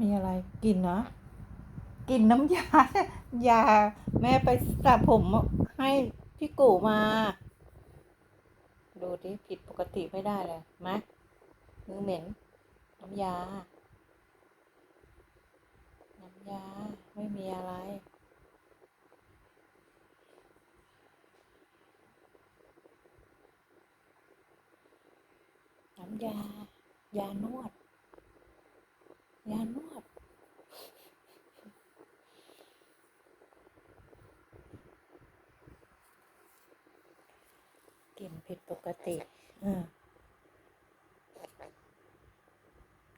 มีอะไรกินนะกินน้ำยายา แม่ไปสระผมให้พี่กูมา ดูดิผิดปกติไม่ได้เลยมะมือเหม็น น้ำยา น้ำยา ไม่มีอะไรน้ำยา ยานวด ยานวด กลิ่นผิดปกติเออ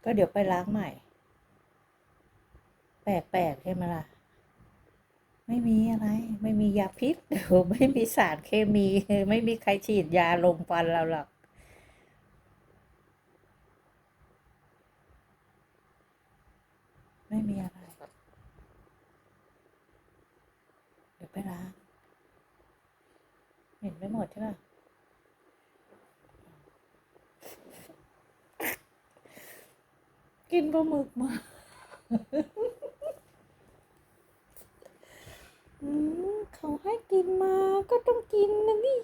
ก็เดี๋ยวไปล้างใหม่ แปลกๆใช่ไหมล่ะ ไม่มีอะไร ไม่มียาพิษเดี๋ยวไม่มีสารเคมี ไม่มีใครฉีดยาลงฟันเราหรอกไม่มีอะไร เดี๋ยวไปล้าง เห็นไม่หมดใช่ป่ะ กินปลาหมึกมาเขาให้กินมาก็ต้องกินนะนี่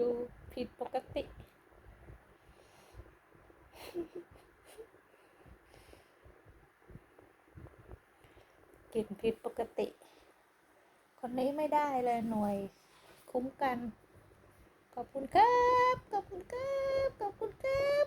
ดูผิดปกติ กินผิดปกติ คนนี้ไม่ได้เลยหน่วยคุ้มกัน ขอบคุณครับ ขอบคุณครับ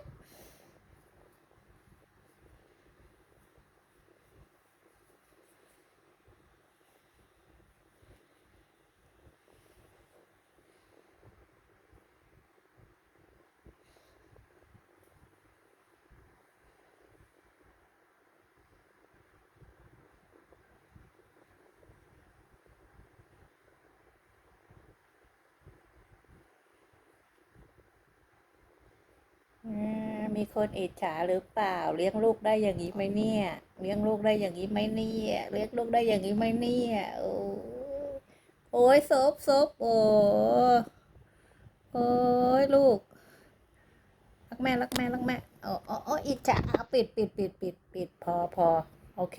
อ่า มีคนอิจฉาหรือเปล่า เลี้ยงลูกได้อย่างนี้ไหมเนี่ย เลี้ยงลูกได้อย่างนี้ไหมเนี่ยเลี้ยงลูกได้อย่างนี้ไหมเนี่ยโอ้โอ้ยซบซบโอ้โอ้ยลูกรักแม่รักแม่รักแม่โอ้โอ้โอ้อิจฉาปิดปิดปิดปิดปิดพอพอโอเค